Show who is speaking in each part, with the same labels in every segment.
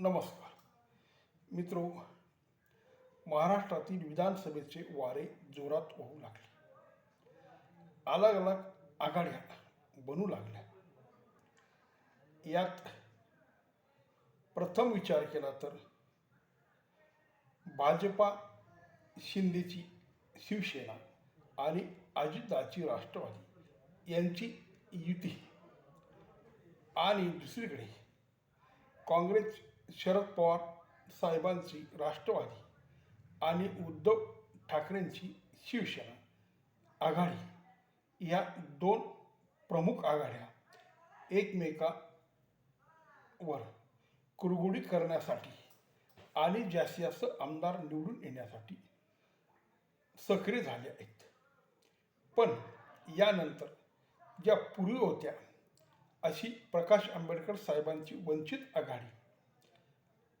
Speaker 1: नमस्कार. मित्रो महाराष्ट्रातील विधानसभेचे वारे जोरात वाहू लागले. अलग अलग आघाड्या बनू लागल्या. यात प्रथम विचार केला तर भाजपा शिंदेची शिवसेना आणि अजितदाची राष्ट्रवादी यांची युती. आणि दुसरीकडे काँग्रेस शरद पवार साहेबांची राष्ट्रवादी आणि उद्धव ठाकरेंची शिवसेना आघाडी. या दोन प्रमुख आघाड्या एकमेकावर कुरगुडी करण्यासाठी आणि जास्तीत जास्त आमदार निवडून येण्यासाठी सक्रिय झाले आहेत. पण यानंतर ज्या पूर्वी होत्या अशी प्रकाश आंबेडकर साहेबांची वंचित आघाडी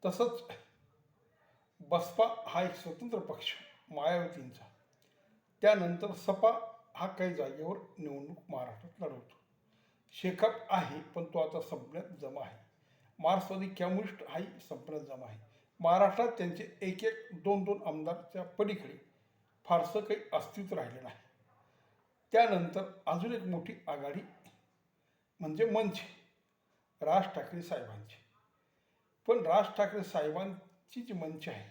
Speaker 1: तसंच बसपा हा एक स्वतंत्र पक्ष मायावतींचा. त्यानंतर सपा हा काही जागेवर निवडणूक महाराष्ट्रात लढवतो. शेकाप आहे पण तो आता संपण्यात जमा आहे. मार्क्सवादी कम्युनिस्ट हाही संपण्यात जमा आहे. महाराष्ट्रात त्यांचे एक एक दोन दोन आमदारच्या पलीकडे फारसं काही अस्तित्व राहिलं नाही. त्यानंतर अजून एक मोठी आघाडी म्हणजे मंच राज ठाकरे साहेबांची. पण राज ठाकरे साहेबांची जी मंच आहे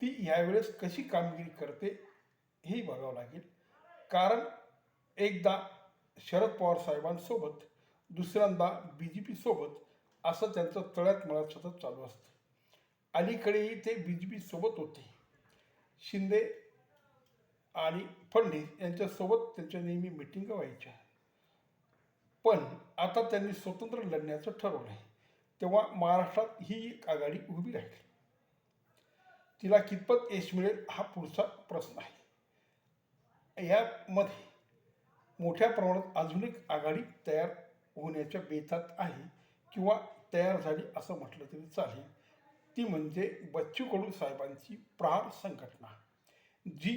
Speaker 1: ती यावेळेस कशी कामगिरी करते हेही बघावं लागेल. कारण एकदा शरद पवार साहेबांसोबत दुसऱ्यांदा बी जे पीसोबत असं त्यांचं तळ्यात मळ्यात सतत चालू असतं. अलीकडेही ते बी जे पीसोबत होते. शिंदे आणि पंडित यांच्यासोबत त्यांच्या नेहमी मिटिंग व्हायच्या. पण आता त्यांनी स्वतंत्र लढण्याचं ठरवलं आहे तेव्हा महाराष्ट्रात ही एक आघाडी उभी राहील. तिला कितपत यश मिळेल हा पुढचा प्रश्न आहे. यामध्ये मोठ्या प्रमाणात अजून एक आघाडी तयार होण्याच्या बेतात आहे किंवा तयार झाली असं म्हटलं तरी चालेल. ती म्हणजे बच्चू कडू साहेबांची प्रहार संघटना जी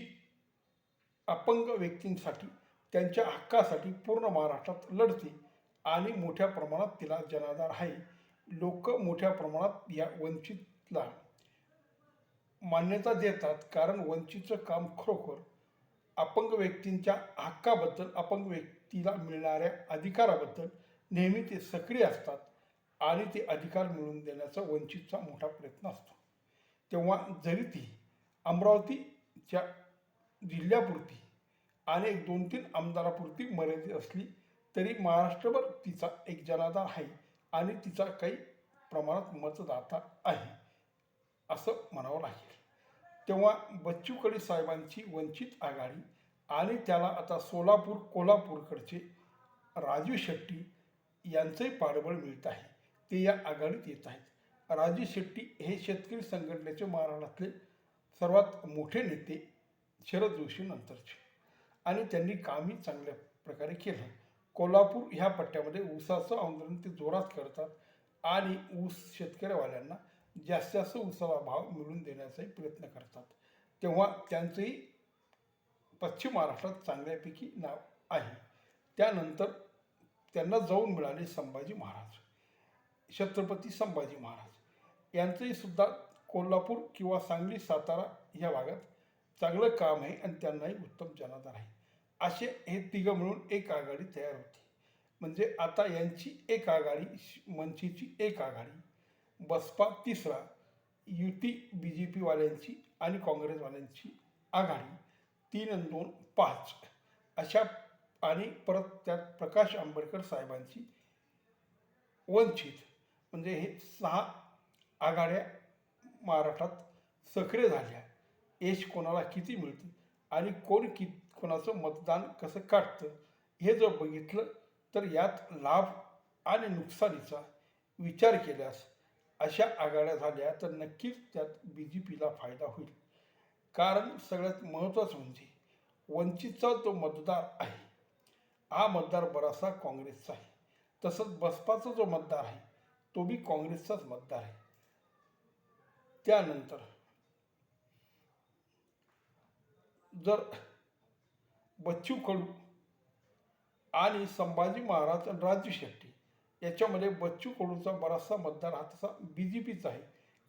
Speaker 1: अपंग व्यक्तींसाठी त्यांच्या हक्कासाठी पूर्ण महाराष्ट्रात लढते आणि मोठ्या प्रमाणात तिला जनाधार आहे. लोक मोठ्या प्रमाणात या वंचितला मान्यता देतात कारण वंचितचं काम खरोखर अपंग व्यक्तींच्या हक्काबद्दल अपंग व्यक्तीला मिळणाऱ्या अधिकाराबद्दल नेहमी ते सक्रिय असतात आणि ते अधिकार मिळवून देण्याचा वंचितचा मोठा प्रयत्न असतो. तेव्हा जरी ती अमरावतीच्या जिल्ह्यापुरती आणि एक दोन तीन आमदारापुरती मर्यादित असली तरी महाराष्ट्रभर तिचा एक जनाधार आहे. आणि तिचा काही प्रमाणात मतदाता आहे असं म्हणावं लागेल. तेव्हा बच्चू कडे साहेबांची वंचित आघाडी आणि त्याला आता सोलापूर कोल्हापूरकडचे राजू शेट्टी यांचंही पाठबळ मिळत आहे. ते या आघाडीत येत आहेत. राजू शेट्टी हे शेतकरी संघटनेचे महाराष्ट्रातले सर्वात मोठे नेते शरद जोशी नंतरचे. आणि त्यांनी कामही चांगल्या प्रकारे केलं. कोल्हापूर ह्या पट्ट्यामध्ये ऊसाचं आंदोलन ते जोरात करतात आणि ऊस शेतकऱ्यावाल्यांना जास्तीत जास्त ऊसाला भाव मिळवून देण्याचाही प्रयत्न करतात. तेव्हा त्यांचंही पश्चिम महाराष्ट्रात चांगल्यापैकी नाव आहे. त्यानंतर त्यांना जाऊन मिळाले संभाजी महाराज छत्रपती संभाजी महाराज. यांचंही सुद्धा कोल्हापूर किंवा सांगली सातारा ह्या भागात चांगलं काम आहे आणि त्यांनाही उत्तम जनाधार आहे. असे हे तिघं मिळून एक आघाडी तयार होती. म्हणजे आता यांची एक आघाडी मनसेची एक आघाडी बसपा तिसरा युती बी जे पीवाल्यांची आणि काँग्रेसवाल्यांची आघाडी तीन आणि दोन पाच. अशा आणि परत त्यात प्रकाश आंबेडकर साहेबांची वंचित. म्हणजे हे सहा आघाड्या महाराष्ट्रात सक्रिय झाल्या. यश कोणाला किती मिळते? आणि कोण कि कोणाचं मतदान कसं काढतं हे जर बघितलं तर यात लाभ आणि नुकसानीचा विचार केल्यास अशा आघाड्या झाल्या तर नक्कीच त्यात बी जे पीला फायदा होईल. कारण सगळ्यात महत्त्वाचं म्हणजे वंचितचा जो मतदार आहे हा मतदार बराचसा काँग्रेसचा आहे. तसंच बसपाचा जो मतदार आहे तो बी काँग्रेसचाच मतदार आहे. त्यानंतर जर बच्चू कडू आणि संभाजी महाराज राजू शेट्टी याच्यामध्ये बच्चू कडूचा बराचसा मतदार हा तसा बी जे पीचा आहे.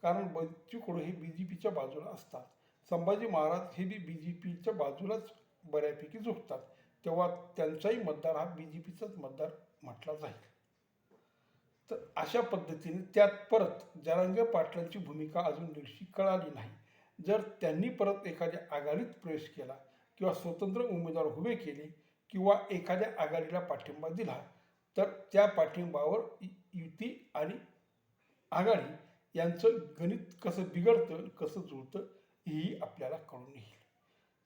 Speaker 1: कारण बच्चू कडू हे बी जे पीच्या बाजूला असतात. संभाजी महाराज हे बी बी जे पीच्या बाजूलाच बऱ्यापैकी झुकतात. तेव्हा त्यांचाही मतदार हा बी जे पीचाच मतदार म्हटला जाईल. तर अशा पद्धतीने त्यात परत जरांगे पाटलांची भूमिका अजून दिवशी कळाली नाही. जर त्यांनी परत एखाद्या आघाडीत प्रवेश केला किंवा स्वतंत्र उमेदवार उभे केले किंवा एखाद्या आघाडीला पाठिंबा दिला तर त्या पाठिंबावर युती आणि आघाडी यांचं गणित कसं बिघडतं कसं जुळतं हेही आपल्याला कळून येईल.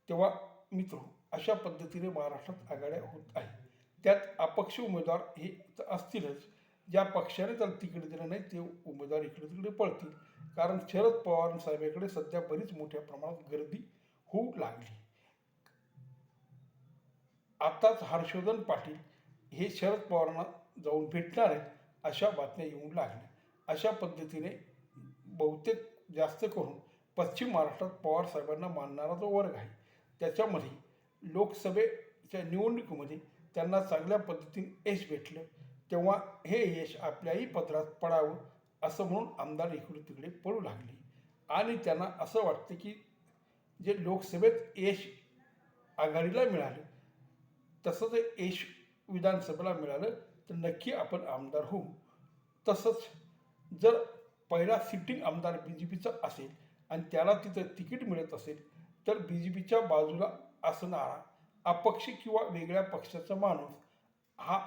Speaker 1: तेव्हा मित्र अशा पद्धतीने महाराष्ट्रात आघाड्या होत आहे त्यात अपक्ष उमेदवार हे तर असतीलच ज्या पक्षाने त्याला तिकीट दिलं नाही ते उमेदवार इकडे तिकडे पळतील. कारण शरद पवार साहेबांकडे सध्या बरीच मोठ्या प्रमाणात गर्दी होऊ लागली. आताच हर्षवर्धन पाटील हे शरद पवारांना जाऊन भेटणार आहेत अशा बातम्या येऊ लागल्या. अशा पद्धतीने बहुतेक जास्त करून पश्चिम महाराष्ट्रात पवार साहेबांना मानणारा जो वर्ग आहे त्याच्यामध्ये लोकसभेच्या निवडणुकीमध्ये त्यांना चांगल्या पद्धतीने यश भेटलं. तेव्हा हे यश आपल्याही पदरात पडावं असं म्हणून आमदार इकडे तिकडे पडू लागले. आणि त्यांना असं वाटतं की जे लोकसभेत यश आघाडीला मिळालं तसं यश विधानसभेला मिळालं तर नक्की आपण आमदार होऊ. तसंच जर पहिला सिटिंग आमदार बी जे पीचा असेल आणि त्याला तिथं तिकीट मिळत असेल तर बी जे पीच्या बाजूला असणारा अपक्ष किंवा वेगळ्या पक्षाचा माणूस हा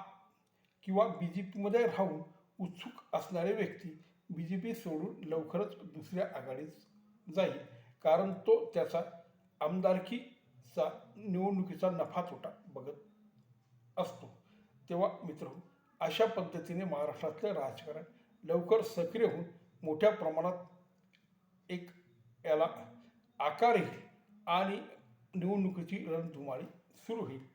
Speaker 1: किंवा बी जे पीमध्ये राहून उत्सुक असणारे व्यक्ती बी जे पी सोडून लवकरच दुसऱ्या आघाडीत जाईल. कारण तो त्याचा आमदारकीचा निवडणुकीचा नफा तोटा बघत असतो. तेव्हा मित्र अशा पद्धतीने महाराष्ट्रातलं राजकारण लवकर सक्रिय होऊन मोठ्या प्रमाणात एक याला आकार येईल आणि निवडणुकीची रणधुमाळी सुरू होईल.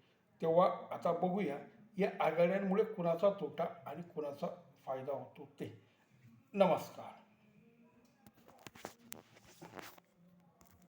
Speaker 1: तेव्हा आता बघूया या आघाड्यांमुळे कुणाचा तोटा आणि कुणाचा फायदा होतो ते. नमस्कार.